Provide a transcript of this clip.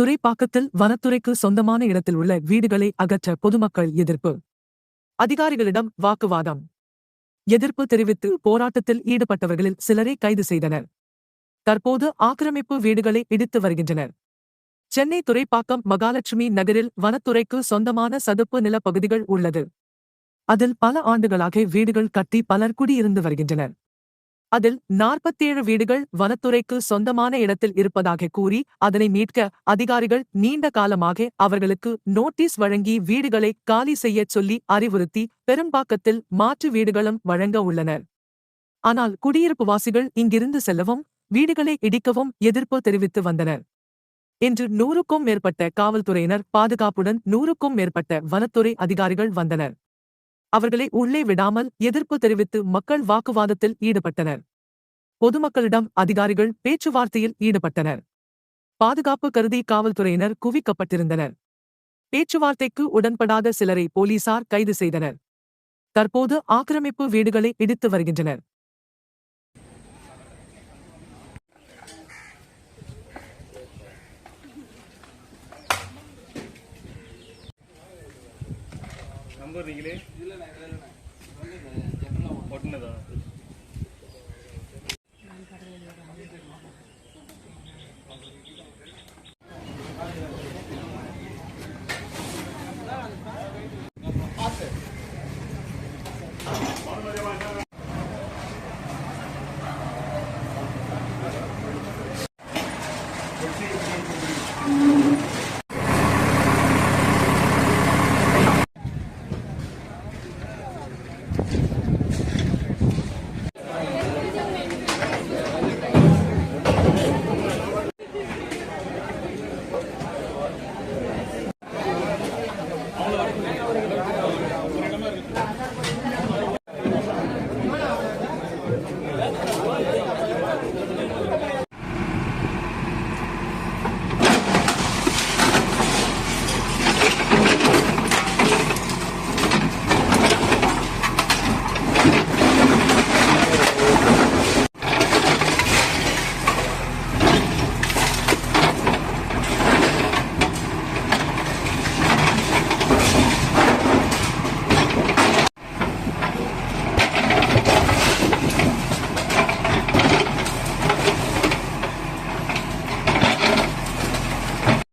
துறைப்பாக்கத்தில் வனத்துறைக்கு சொந்தமான இடத்தில் உள்ள வீடுகளை அகற்ற பொதுமக்கள் எதிர்ப்பு. அதிகாரிகளிடம் வாக்குவாதம். எதிர்ப்பு தெரிவித்து போராட்டத்தில் ஈடுபட்டவர்களில் சிலரை கைது செய்தனர். தற்போது ஆக்கிரமிப்பு வீடுகளை இடித்து வருகின்றனர். சென்னை துறைப்பாக்கம் மகாலட்சுமி நகரில் வனத்துறைக்கு சொந்தமான சதுப்பு நிலப்பகுதிகள் உள்ளது. அதில் பல ஆண்டுகளாக வீடுகள் கட்டி பலர் குடியிருந்து வருகின்றனர். அதில் நாற்பத்தேழு வீடுகள் வனத்துறைக்கு சொந்தமான இடத்தில் இருப்பதாக கூறி அதனை மீட்க அதிகாரிகள் நீண்ட காலமாக அவர்களுக்கு நோட்டீஸ் வழங்கி வீடுகளை காலி செய்யச் சொல்லி அறிவுறுத்தி பெரும்பாக்கத்தில் மாற்று வீடுகளும் வழங்க உள்ளனர். ஆனால் குடியிருப்பு வாசிகள் இங்கிருந்து செல்லவும் வீடுகளை இடிக்கவும் எதிர்ப்பு தெரிவித்து வந்தனர். இன்று நூறுக்கும் மேற்பட்ட காவல்துறையினர் பாதுகாப்புடன் நூறுக்கும் மேற்பட்ட வனத்துறை அதிகாரிகள் வந்தனர். அவர்களை உள்ளே விடாமல் எதிர்ப்பு தெரிவித்து மக்கள் வாக்குவாதத்தில் ஈடுபட்டனர். பொதுமக்களிடம் அதிகாரிகள் பேச்சுவார்த்தையில் ஈடுபட்டனர். பாதுகாப்பு கருதி காவல்துறையினர் குவிக்கப்பட்டிருந்தனர். பேச்சுவார்த்தைக்கு உடன்படாத சிலரை போலீசார் கைது செய்தனர். தற்போது ஆக்கிரமிப்பு வீடுகளை இடித்து வருகின்றனர். ನಂಬರ್ ಈಗಲೇ ಒಟ್ಟನದ Thank you.